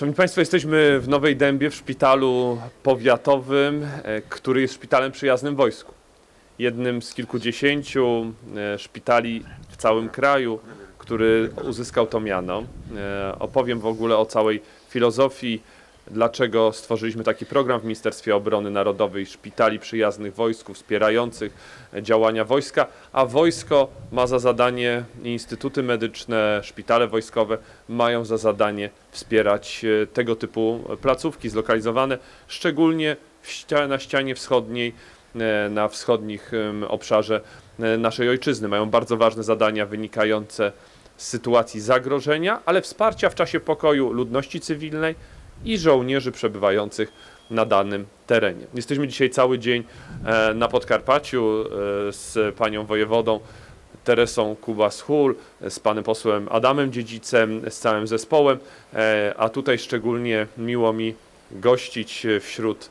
Szanowni Państwo, jesteśmy w Nowej Dębie w szpitalu powiatowym, e, który jest szpitalem przyjaznym wojsku. Jednym z kilkudziesięciu e, szpitali w całym kraju, który uzyskał to miano. E, Opowiem w ogóle o całej filozofii, dlaczego stworzyliśmy taki program w Ministerstwie Obrony Narodowej szpitali przyjaznych wojsku, wspierających działania wojska, a wojsko ma za zadanie, instytuty medyczne, szpitale wojskowe mają za zadanie wspierać e, tego typu placówki zlokalizowane, szczególnie na ścianie wschodniej, e, na wschodnich obszarze e, naszej ojczyzny. Mają bardzo ważne zadania wynikające z sytuacji zagrożenia, ale wsparcia w czasie pokoju ludności cywilnej i żołnierzy przebywających na danym terenie. Jesteśmy dzisiaj cały dzień e, na Podkarpaciu e, z panią wojewodą Teresą Kuba-Schul, z panem posłem Adamem Dziedzicem, z całym zespołem, e, a tutaj szczególnie miło mi gościć wśród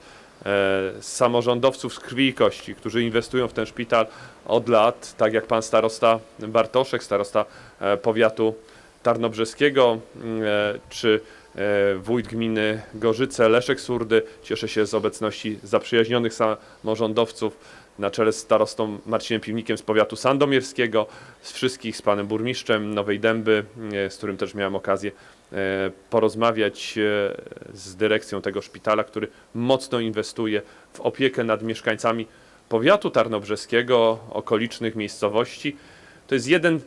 samorządowców z krwi i kości, którzy inwestują w ten szpital od lat, tak jak pan starosta Bartoszek, starosta powiatu tarnobrzeskiego, czy wójt gminy Gorzyce Leszek Surdy. Cieszę się z obecności zaprzyjaźnionych samorządowców na czele z starostą Marcinem Piwnikiem z powiatu sandomierskiego, z wszystkich, z panem burmistrzem Nowej Dęby, e, z którym też miałem okazję e, porozmawiać e, z dyrekcją tego szpitala, który mocno inwestuje w opiekę nad mieszkańcami powiatu tarnobrzeskiego, okolicznych miejscowości. To jest jeden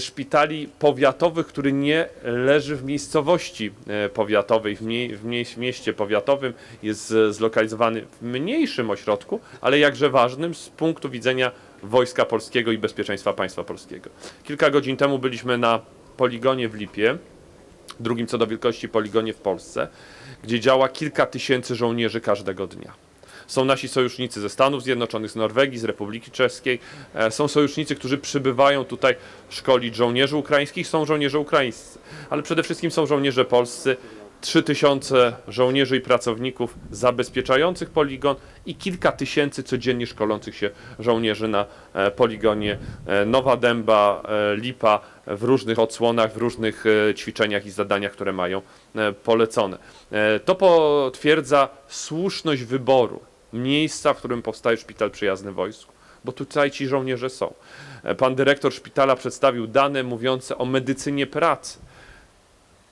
szpitali powiatowych, który nie leży w miejscowości e, powiatowej, w, mie- w, mie- w mieście powiatowym, jest zlokalizowany w mniejszym ośrodku, ale jakże ważnym z punktu widzenia Wojska Polskiego i bezpieczeństwa państwa polskiego. Kilka godzin temu byliśmy na poligonie w Lipie, drugim co do wielkości poligonie w Polsce, gdzie działa kilka tysięcy żołnierzy każdego dnia. Są nasi sojusznicy ze Stanów Zjednoczonych, z Norwegii, z Republiki Czeskiej. E, Są sojusznicy, którzy przybywają tutaj szkolić żołnierzy ukraińskich, są żołnierze ukraińscy, ale przede wszystkim są żołnierze polscy. 3000 żołnierzy i pracowników zabezpieczających poligon i kilka tysięcy codziennie szkolących się żołnierzy na e, poligonie e, Nowa Dęba, Lipa w różnych odsłonach, w różnych ćwiczeniach i zadaniach, które mają polecone. To potwierdza słuszność wyboru miejsca, w którym powstaje szpital przyjazny wojsku, bo tutaj ci żołnierze są. E, Pan dyrektor szpitala przedstawił dane mówiące o medycynie pracy.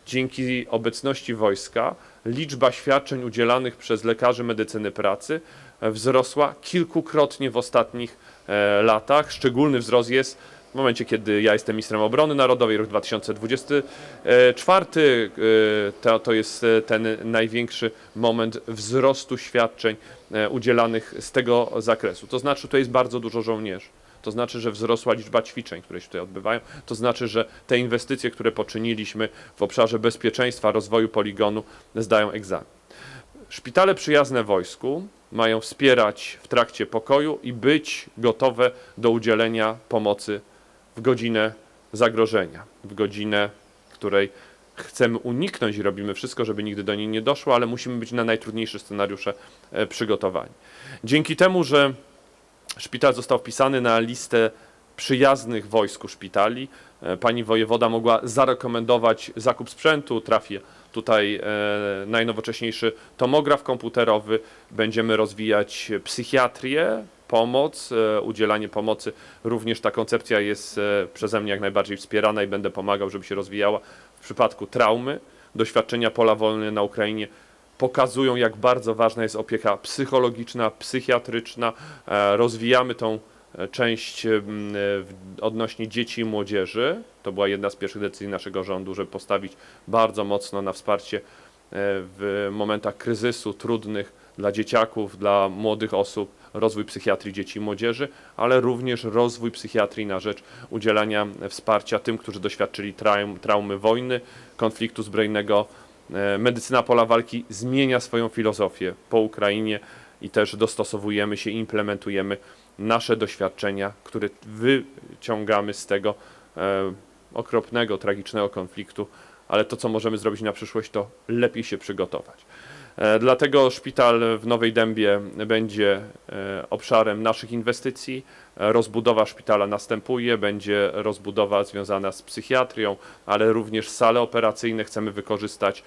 Dzięki obecności wojska liczba świadczeń udzielanych przez lekarzy medycyny pracy e, wzrosła kilkukrotnie w ostatnich e, latach. Szczególny wzrost jest w momencie, kiedy ja jestem ministrem obrony narodowej, rok 2024. e, To, to jest e, ten największy moment wzrostu świadczeń e, udzielanych z tego zakresu. To znaczy, tu jest bardzo dużo żołnierzy. To znaczy, że wzrosła liczba ćwiczeń, które się tutaj odbywają. To znaczy, że te inwestycje, które poczyniliśmy w obszarze bezpieczeństwa, rozwoju poligonu, zdają egzamin. Szpitale przyjazne wojsku mają wspierać w trakcie pokoju i być gotowe do udzielenia pomocy w godzinę zagrożenia, w godzinę, której chcemy uniknąć i robimy wszystko, żeby nigdy do niej nie doszło, ale musimy być na najtrudniejsze scenariusze e, przygotowani. Dzięki temu, że Szpital został wpisany na listę przyjaznych wojsku szpitali. E, Pani wojewoda mogła zarekomendować zakup sprzętu, trafi tutaj e, najnowocześniejszy tomograf komputerowy. Będziemy rozwijać psychiatrię, pomoc, e, udzielanie pomocy. Również ta koncepcja jest e, przeze mnie jak najbardziej wspierana i będę pomagał, żeby się rozwijała. W przypadku traumy, doświadczenia pola wolne na Ukrainie pokazują, jak bardzo ważna jest opieka psychologiczna, psychiatryczna. E, Rozwijamy tą część odnośnie dzieci i młodzieży. To była jedna z pierwszych decyzji naszego rządu, żeby postawić bardzo mocno na wsparcie w momentach kryzysu, trudnych dla dzieciaków, dla młodych osób, rozwój psychiatrii dzieci i młodzieży, ale również rozwój psychiatrii na rzecz udzielania wsparcia tym, którzy doświadczyli traum, traumy wojny, konfliktu zbrojnego. E, Medycyna pola walki zmienia swoją filozofię po Ukrainie i też dostosowujemy się, implementujemy nasze doświadczenia, które wyciągamy z tego e, okropnego, tragicznego konfliktu, ale to, co możemy zrobić na przyszłość, to lepiej się przygotować. E, Dlatego szpital w Nowej Dębie będzie e, obszarem naszych inwestycji. E, Rozbudowa szpitala następuje, będzie rozbudowa związana z psychiatrią, ale również sale operacyjne. Chcemy wykorzystać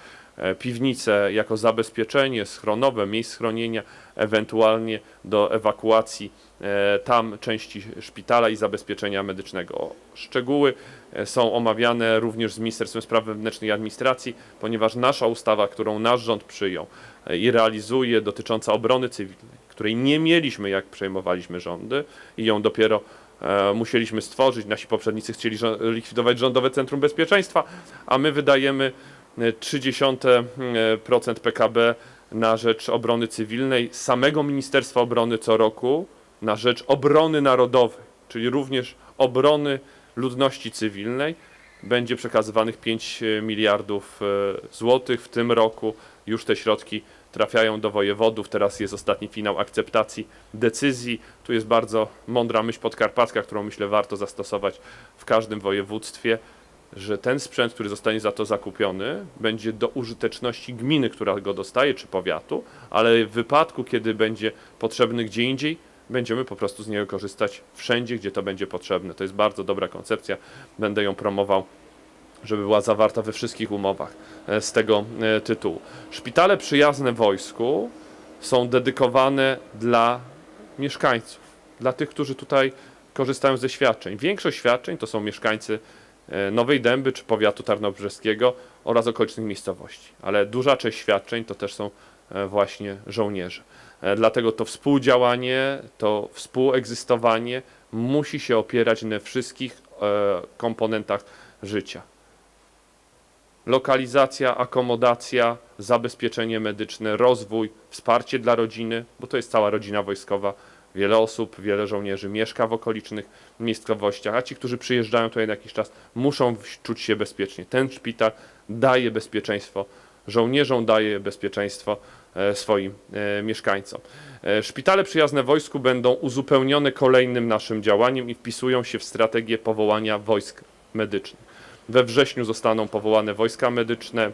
piwnice jako zabezpieczenie schronowe, miejsc schronienia, ewentualnie do ewakuacji tam części szpitala i zabezpieczenia medycznego. Szczegóły e, są omawiane również z Ministerstwem Spraw Wewnętrznych i Administracji, ponieważ nasza ustawa, którą nasz rząd przyjął e, i realizuje, dotycząca obrony cywilnej, której nie mieliśmy, jak przejmowaliśmy rządy i ją dopiero e, musieliśmy stworzyć. Nasi poprzednicy chcieli likwidować Rządowe Centrum Bezpieczeństwa, a my wydajemy e, 0,3% PKB na rzecz obrony cywilnej, samego Ministerstwa Obrony co roku na rzecz obrony narodowej, czyli również obrony ludności cywilnej. Będzie przekazywanych 5 miliardów e, złotych w tym roku. Już te środki trafiają do wojewodów. Teraz jest ostatni finał akceptacji decyzji. Tu jest bardzo mądra myśl podkarpacka, którą myślę warto zastosować w każdym województwie, że ten sprzęt, który zostanie za to zakupiony, będzie do użyteczności gminy, która go dostaje, czy powiatu, ale w wypadku, kiedy będzie potrzebny gdzie indziej, będziemy po prostu z niego korzystać wszędzie, gdzie to będzie potrzebne. To jest bardzo dobra koncepcja. Będę ją promował żeby była zawarta we wszystkich umowach e, z tego e, tytułu. Szpitale przyjazne wojsku są dedykowane dla mieszkańców, dla tych, którzy tutaj korzystają ze świadczeń. Większość świadczeń to są mieszkańcy e, Nowej Dęby czy powiatu tarnobrzeskiego oraz okolicznych miejscowości, ale duża część świadczeń to też są właśnie żołnierze. E, Dlatego to współdziałanie, to współegzystowanie musi się opierać na wszystkich e, komponentach życia lokalizacja, akomodacja, zabezpieczenie medyczne, rozwój, wsparcie dla rodziny, bo to jest cała rodzina wojskowa. Wiele osób, wiele żołnierzy mieszka w okolicznych miejscowościach, a ci, którzy przyjeżdżają tutaj na jakiś czas, muszą czuć się bezpiecznie. Ten szpital daje bezpieczeństwo żołnierzom, daje bezpieczeństwo e, swoim e, mieszkańcom. E, Szpitale przyjazne wojsku będą uzupełnione kolejnym naszym działaniem i wpisują się w strategię powołania wojsk medycznych. We wrześniu zostaną powołane wojska medyczne.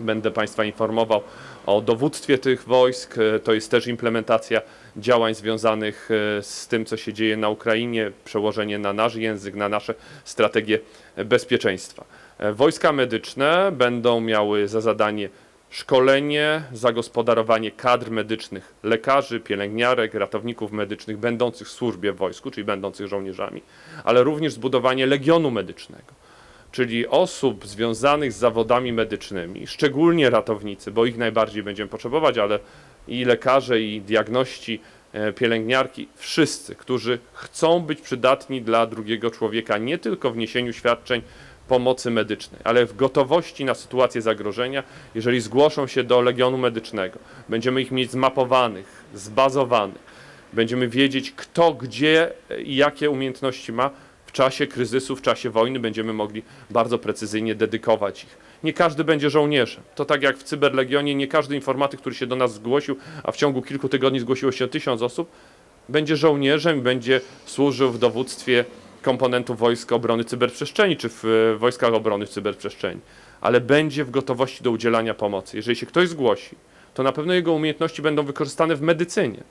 Będę Państwa informował o dowództwie tych wojsk. E, To jest też implementacja działań związanych e, z tym, co się dzieje na Ukrainie, przełożenie na nasz język, na nasze strategie bezpieczeństwa. E, Wojska medyczne będą miały za zadanie szkolenie, zagospodarowanie kadr medycznych, lekarzy, pielęgniarek, ratowników medycznych będących w służbie w wojsku, czyli będących żołnierzami, ale również zbudowanie legionu medycznego czyli osób związanych z zawodami medycznymi, szczególnie ratownicy, bo ich najbardziej będziemy potrzebować, ale i lekarze, i diagności, e, pielęgniarki, wszyscy, którzy chcą być przydatni dla drugiego człowieka, nie tylko w niesieniu świadczeń pomocy medycznej, ale w gotowości na sytuację zagrożenia, jeżeli zgłoszą się do Legionu Medycznego. Będziemy ich mieć zmapowanych, zbazowanych. Będziemy wiedzieć, kto, gdzie i jakie umiejętności ma, w czasie kryzysu, w czasie wojny będziemy mogli bardzo precyzyjnie dedykować ich. Nie każdy będzie żołnierzem. To tak jak w Cyberlegionie, nie każdy informatyk, który się do nas zgłosił, a w ciągu kilku tygodni zgłosiło się tysiąc osób, będzie żołnierzem i będzie służył w dowództwie komponentów Wojsk Obrony Cyberprzestrzeni czy w e, Wojskach Obrony Cyberprzestrzeni, ale będzie w gotowości do udzielania pomocy. Jeżeli się ktoś zgłosi, to na pewno jego umiejętności będą wykorzystane w medycynie,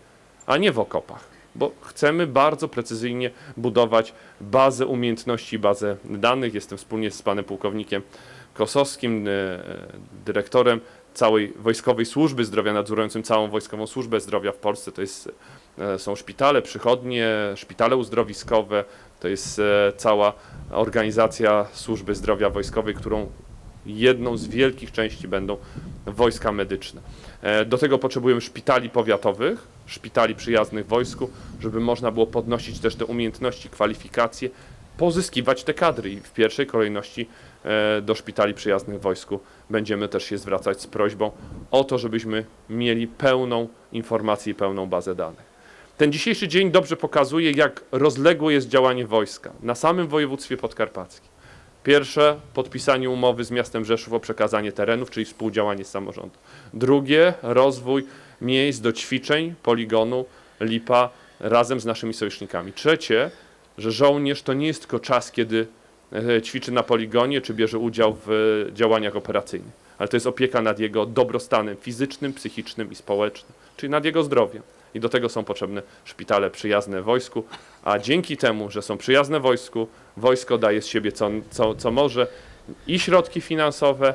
a nie w okopach, bo chcemy bardzo precyzyjnie budować bazę umiejętności, bazę danych. Jestem wspólnie z panem pułkownikiem Kosowskim, e, dyrektorem całej Wojskowej Służby Zdrowia, nadzorującym całą Wojskową Służbę Zdrowia w Polsce. To jest, e, są szpitale, przychodnie, szpitale uzdrowiskowe, to jest e, cała organizacja służby zdrowia wojskowej, którą jedną z wielkich części będą wojska medyczne. E, Do tego potrzebujemy szpitali powiatowych, szpitali przyjaznych wojsku, żeby można było podnosić też te umiejętności, kwalifikacje, pozyskiwać te kadry i w pierwszej kolejności e, do szpitali przyjaznych wojsku będziemy też się zwracać z prośbą o to, żebyśmy mieli pełną informację i pełną bazę danych. Ten dzisiejszy dzień dobrze pokazuje, jak rozległe jest działanie wojska na samym województwie podkarpackim. Pierwsze, podpisanie umowy z miastem Rzeszów o przekazanie terenów, czyli współdziałanie z samorządem. Drugie, rozwój miejsc do ćwiczeń, poligonu, lipa razem z naszymi sojusznikami. Trzecie, że żołnierz to nie jest tylko czas, kiedy e, ćwiczy na poligonie czy bierze udział w e, działaniach operacyjnych, ale to jest opieka nad jego dobrostanem fizycznym, psychicznym i społecznym, czyli nad jego zdrowiem. I do tego są potrzebne szpitale przyjazne wojsku, a dzięki temu, że są przyjazne wojsku, wojsko daje z siebie co, co, co może i środki finansowe,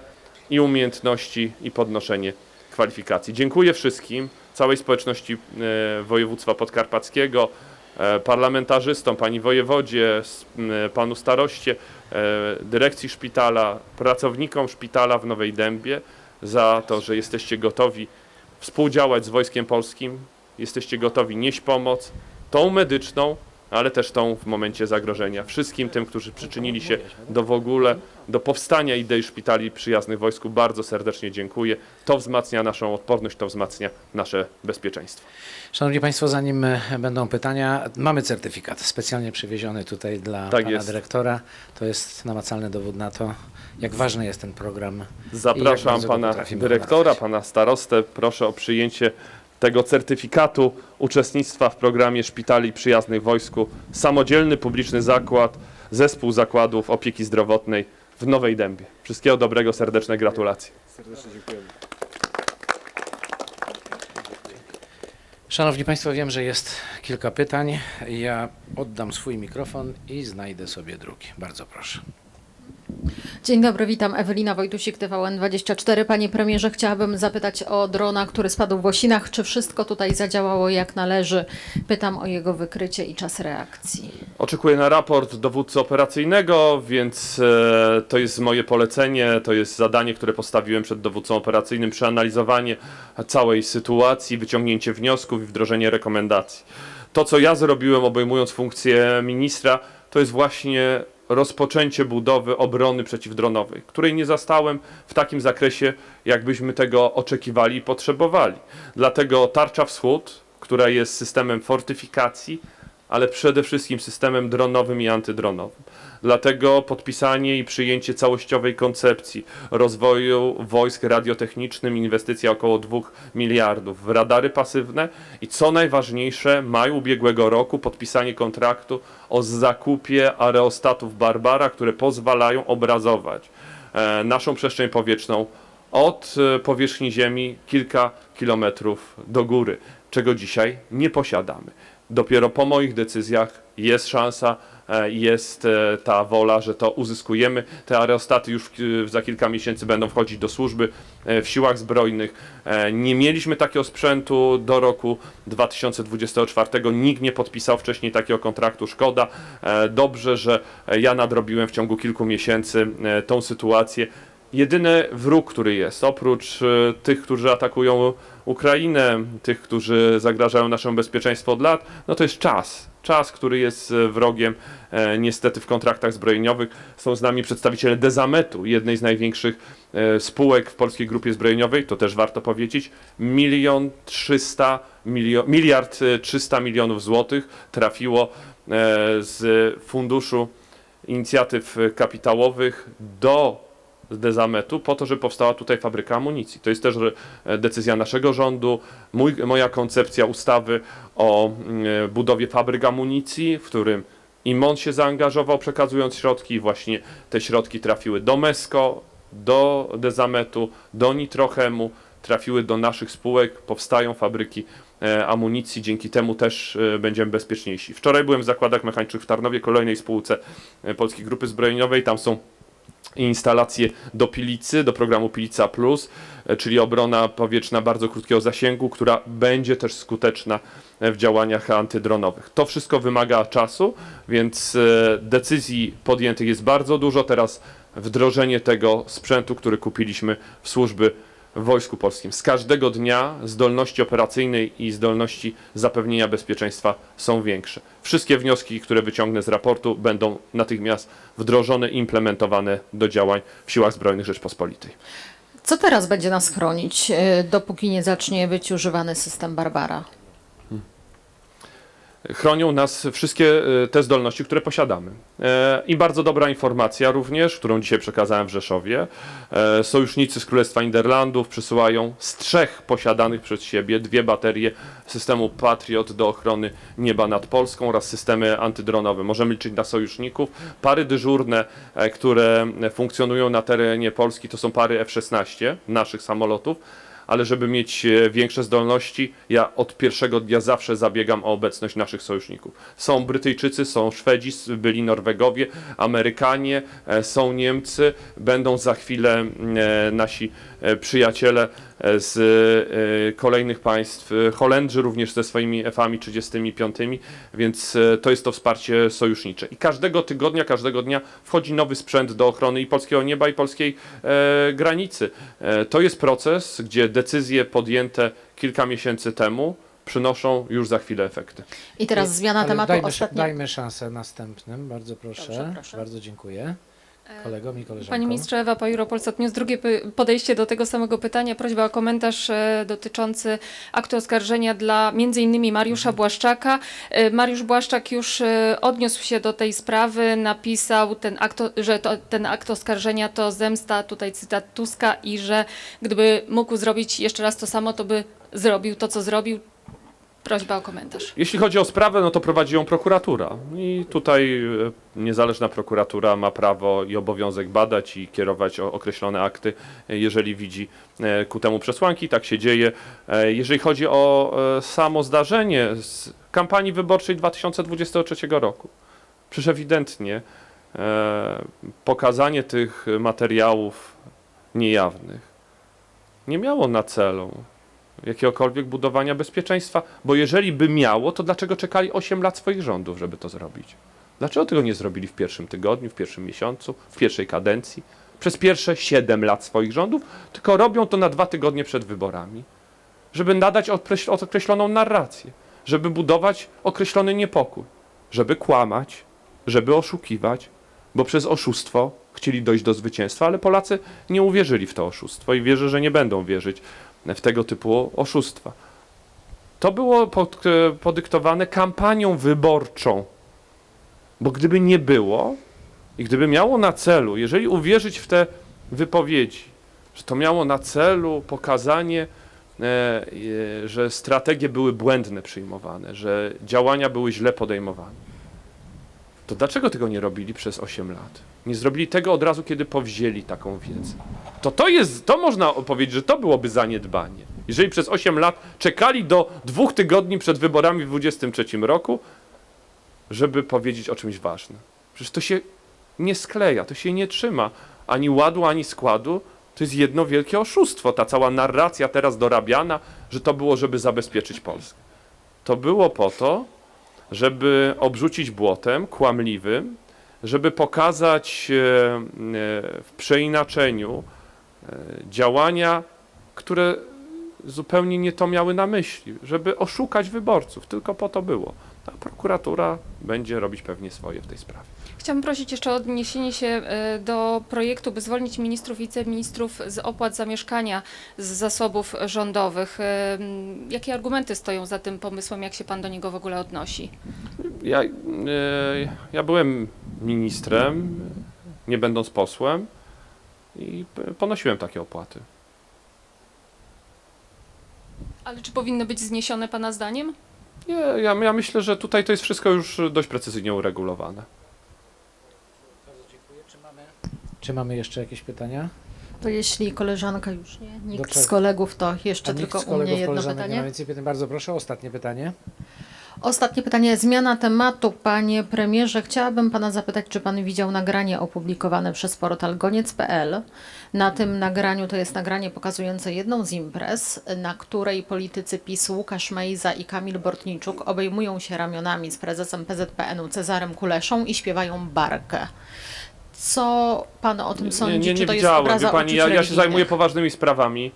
i umiejętności, i podnoszenie kwalifikacji. Dziękuję wszystkim, całej społeczności e, województwa podkarpackiego, e, parlamentarzystom, pani wojewodzie, panu staroście, e, dyrekcji szpitala, pracownikom szpitala w Nowej Dębie za to, że jesteście gotowi współdziałać z Wojskiem Polskim, jesteście gotowi nieść pomoc, tą medyczną, ale też tą w momencie zagrożenia. Wszystkim tym, którzy przyczynili się do w ogóle, do powstania idei szpitali przyjaznych wojsku, bardzo serdecznie dziękuję. To wzmacnia naszą odporność, to wzmacnia nasze bezpieczeństwo. Szanowni Państwo, zanim e, będą pytania, mamy certyfikat specjalnie przywieziony tutaj dla Tak Pana jest. Dyrektora. To jest namacalny dowód na to, jak ważny jest ten program. Zapraszam pana dyrektora, pana starostę. Proszę o przyjęcie tego certyfikatu uczestnictwa w programie Szpitali Przyjaznych Wojsku. Samodzielny publiczny zakład, zespół zakładów opieki zdrowotnej w Nowej Dębie. Wszystkiego dobrego, serdeczne gratulacje. Szanowni Państwo, wiem, że jest kilka pytań. Ja oddam swój mikrofon i znajdę sobie drugi. Bardzo proszę. Dzień dobry, witam. Ewelina Wojtusik, TVN24. Panie premierze, chciałabym zapytać o drona, który spadł w Łosinach. Czy wszystko tutaj zadziałało jak należy? Pytam o jego wykrycie i czas reakcji. Oczekuję na raport dowódcy operacyjnego, więc e, to jest moje polecenie, to jest zadanie, które postawiłem przed dowódcą operacyjnym, przeanalizowanie całej sytuacji, wyciągnięcie wniosków i wdrożenie rekomendacji. To, co ja zrobiłem, obejmując funkcję ministra, to jest właśnie rozpoczęcie budowy obrony przeciwdronowej, której nie zastałem w takim zakresie, jakbyśmy tego oczekiwali i potrzebowali. Dlatego Tarcza Wschód, która jest systemem fortyfikacji, ale przede wszystkim systemem dronowym i antydronowym. Dlatego podpisanie i przyjęcie całościowej koncepcji rozwoju wojsk radiotechnicznym, inwestycja około 2 miliardów w radary pasywne i co najważniejsze, maj ubiegłego roku podpisanie kontraktu o zakupie aerostatów Barbara, które pozwalają obrazować e, naszą przestrzeń powietrzną od e, powierzchni Ziemi kilka kilometrów do góry, czego dzisiaj nie posiadamy. Dopiero po moich decyzjach jest szansa, jest e, ta wola, że to uzyskujemy. Te aerostaty już e, za kilka miesięcy będą wchodzić do służby e, w siłach zbrojnych. E, Nie mieliśmy takiego sprzętu do roku 2024. Nikt nie podpisał wcześniej takiego kontraktu. Szkoda. E, Dobrze, że e, ja nadrobiłem w ciągu kilku miesięcy e, tą sytuację. Jedyny wróg, który jest, oprócz e, tych, którzy atakują Ukrainę, tych, którzy zagrażają naszemu bezpieczeństwu od lat, no to jest czas. Czas, który jest e, wrogiem e, niestety w kontraktach zbrojeniowych. Są z nami przedstawiciele Dezametu, jednej z największych e, spółek w polskiej grupie zbrojeniowej, to też warto powiedzieć. Milion trzysta miliard e, trzysta milionów złotych trafiło e, z funduszu inicjatyw kapitałowych do Dezametu po to, żeby powstała tutaj fabryka amunicji. To jest też e, decyzja naszego rządu, mój, moja koncepcja ustawy o mm, budowie fabryk amunicji, w którym i się zaangażował przekazując środki i właśnie te środki trafiły do MESCO, do Dezametu, do Nitrochemu, trafiły do naszych spółek, powstają fabryki e, amunicji, dzięki temu też e, będziemy bezpieczniejsi. Wczoraj byłem w zakładach mechanicznych w Tarnowie, kolejnej spółce e, Polskiej Grupy Zbrojeniowej, tam są instalacje do Pilicy, do programu Pilica Plus, e, czyli obrona powietrzna bardzo krótkiego zasięgu, która będzie też skuteczna e, w działaniach antydronowych. To wszystko wymaga czasu, więc e, decyzji podjętych jest bardzo dużo. Teraz wdrożenie tego sprzętu, który kupiliśmy w służby w Wojsku Polskim. Z każdego dnia zdolności operacyjnej i zdolności zapewnienia bezpieczeństwa są większe. Wszystkie wnioski, które wyciągnę z raportu, będą natychmiast wdrożone i implementowane do działań w Siłach Zbrojnych Rzeczpospolitej. Co teraz będzie nas chronić, e, dopóki nie zacznie być używany system Barbara? Chronią nas wszystkie e, te zdolności, które posiadamy. E, I bardzo dobra informacja również, którą dzisiaj przekazałem w Rzeszowie. E, Sojusznicy z Królestwa Niderlandów przysyłają z trzech posiadanych przez siebie dwie baterie systemu Patriot do ochrony nieba nad Polską oraz systemy antydronowe. Możemy liczyć na sojuszników. Pary dyżurne, które funkcjonują na terenie Polski, to są pary F-16 naszych samolotów ale żeby mieć e, większe zdolności, ja od pierwszego dnia zawsze zabiegam o obecność naszych sojuszników. Są Brytyjczycy, są Szwedzi, byli Norwegowie, Amerykanie, e, są Niemcy, będą za chwilę e, nasi przyjaciele e, z e, kolejnych państw, e, Holendrzy również ze swoimi F-ami 35, więc e, to jest to wsparcie sojusznicze. I każdego tygodnia, każdego dnia wchodzi nowy sprzęt do ochrony i polskiego nieba, i polskiej e, granicy. E, to jest proces, gdzie decyzje podjęte kilka miesięcy temu przynoszą już za chwilę efekty. I teraz zmiana Ale tematu dajmy, ostatnia. dajmy szansę następnym, bardzo proszę. Dobrze, proszę. Bardzo dziękuję kolegom i koleżankom. Panie ministrze, Ewa Pajuro, Polsat News. Drugie podejście do tego samego pytania. Prośba o komentarz e, dotyczący aktu oskarżenia dla między innymi Mariusza Błaszczaka. E, Mariusz Błaszczak już e, odniósł się do tej sprawy, napisał, ten akt, że to, ten akt oskarżenia to zemsta, tutaj cytat Tuska i że gdyby mógł zrobić jeszcze raz to samo, to by zrobił to, co zrobił. Prośba o komentarz. Jeśli chodzi o sprawę, no to prowadzi ją prokuratura. I tutaj e, niezależna prokuratura ma prawo i obowiązek badać i kierować określone akty, e, jeżeli widzi e, ku temu przesłanki. Tak się dzieje. Jeżeli chodzi o samo zdarzenie z kampanii wyborczej 2023 roku, przecież ewidentnie pokazanie tych materiałów niejawnych nie miało na celu jakiegokolwiek budowania bezpieczeństwa, bo jeżeli by miało, to dlaczego czekali 8 lat swoich rządów, żeby to zrobić? Dlaczego tego nie zrobili w pierwszym tygodniu, w pierwszym miesiącu, w pierwszej kadencji? Przez pierwsze 7 lat swoich rządów, tylko robią to na dwa tygodnie przed wyborami, żeby nadać określ- określoną narrację, żeby budować określony niepokój, żeby kłamać, żeby oszukiwać, bo przez oszustwo chcieli dojść do zwycięstwa, ale Polacy nie uwierzyli w to oszustwo i wierzę, że nie będą wierzyć w tego typu oszustwa. To było pod, e, podyktowane kampanią wyborczą, bo gdyby nie było i gdyby miało na celu, jeżeli uwierzyć w te wypowiedzi, że to miało na celu pokazanie, e, e, że strategie były błędne przyjmowane, że działania były źle podejmowane, to dlaczego tego nie robili przez 8 lat? Nie zrobili tego od razu, kiedy powzięli taką wiedzę. To to jest, to można powiedzieć, że to byłoby zaniedbanie. Jeżeli przez 8 lat czekali do dwóch tygodni przed wyborami w 23 roku, żeby powiedzieć o czymś ważnym. Przecież to się nie skleja, to się nie trzyma ani ładu, ani składu. To jest jedno wielkie oszustwo. Ta cała narracja teraz dorabiana, że to było, żeby zabezpieczyć Polskę. To było po to, żeby obrzucić błotem kłamliwym, żeby pokazać e, e, w przeinaczeniu e, działania, które zupełnie nie to miały na myśli, żeby oszukać wyborców. Tylko po to było. A prokuratura będzie robić pewnie swoje w tej sprawie. Chciałabym prosić jeszcze o odniesienie się e, do projektu, by zwolnić ministrów i wiceministrów z opłat za mieszkania z zasobów rządowych. E, Jakie argumenty stoją za tym pomysłem? Jak się pan do niego w ogóle odnosi? Ja, e, ja byłem ministrem, nie będąc posłem i ponosiłem takie opłaty. Ale czy powinny być zniesione pana zdaniem? Nie, ja, ja myślę, że tutaj to jest wszystko już dość precyzyjnie uregulowane. Bardzo dziękuję. Czy mamy, czy mamy jeszcze jakieś pytania? To jeśli koleżanka już nie, nikt z kolegów, to jeszcze A nikt tylko z u mnie kolegów, jedno koleżanek nie ma pytanie. więcej pytań. Bardzo proszę, ostatnie pytanie. Ostatnie pytanie, zmiana tematu. Panie premierze, chciałabym pana zapytać, czy pan widział nagranie opublikowane przez portal goniec.pl. Na tym nagraniu to jest nagranie pokazujące jedną z imprez, na której politycy PiS Łukasz Mejza i Kamil Bortniczuk obejmują się ramionami z prezesem PZPN-u Cezarem Kuleszą i śpiewają barkę. Co pan o tym sądzi? Nie, nie, czy nie to widziałem. jest pani, ja, ja się zajmuję poważnymi sprawami,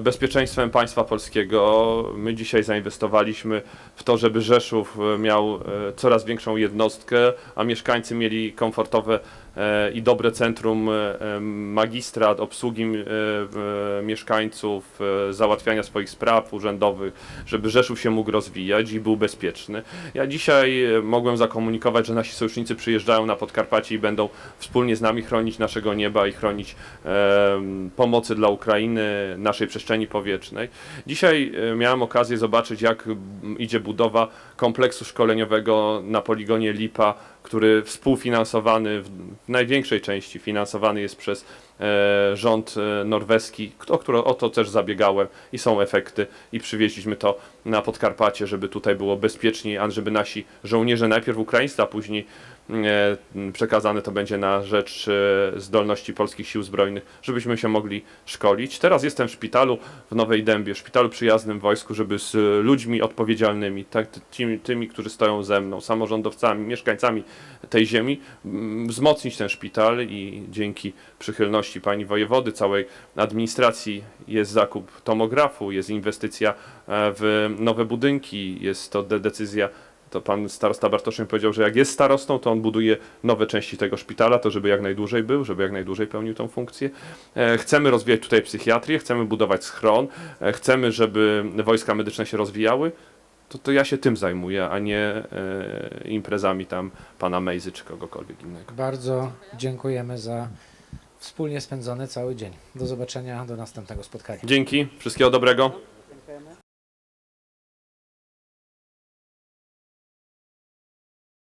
bezpieczeństwem państwa polskiego. My dzisiaj zainwestowaliśmy w to, żeby Rzeszów e, miał e, coraz większą jednostkę, a mieszkańcy mieli komfortowe e, i dobre centrum e, e, magistrat, obsługi e, e, mieszkańców, e, załatwiania swoich spraw urzędowych, żeby Rzeszów się mógł rozwijać i był bezpieczny. Ja dzisiaj e, mogłem zakomunikować, że nasi sojusznicy przyjeżdżają na Podkarpacie i będą wspólnie z nami chronić naszego nieba i chronić pomocy dla Ukrainy, naszej przestrzeni powietrznej. Dzisiaj e, miałem okazję zobaczyć, jak idzie budowa kompleksu szkoleniowego na poligonie Lipa, który współfinansowany, w największej części finansowany jest przez rząd e, norweski, o, które, o to też zabiegałem i są efekty i przywieźliśmy to na Podkarpacie, żeby tutaj było bezpieczniej, a żeby nasi żołnierze najpierw ukraińscy, a później e, przekazane to będzie na rzecz e, zdolności polskich sił zbrojnych, żebyśmy się mogli szkolić. Teraz jestem w szpitalu w Nowej Dębie, szpitalu przyjaznym wojsku, żeby z e, ludźmi odpowiedzialnymi, tak, tymi, tymi, którzy stoją ze mną, samorządowcami, mieszkańcami tej ziemi, wzmocnić ten szpital i dzięki przychylności pani wojewody, całej administracji jest zakup tomografu, jest inwestycja e, w nowe budynki, jest to de- decyzja to pan starosta Bartoszyn powiedział, że jak jest starostą, to on buduje nowe części tego szpitala, to żeby jak najdłużej był, żeby jak najdłużej pełnił tą funkcję. E, Chcemy rozwijać tutaj psychiatrię, chcemy budować schron, e, chcemy, żeby wojska medyczne się rozwijały. To, to ja się tym zajmuję, a nie e, imprezami tam pana Mejzy czy kogokolwiek innego. Bardzo dziękujemy za wspólnie spędzony cały dzień. Do zobaczenia, do następnego spotkania. Dzięki, wszystkiego dobrego.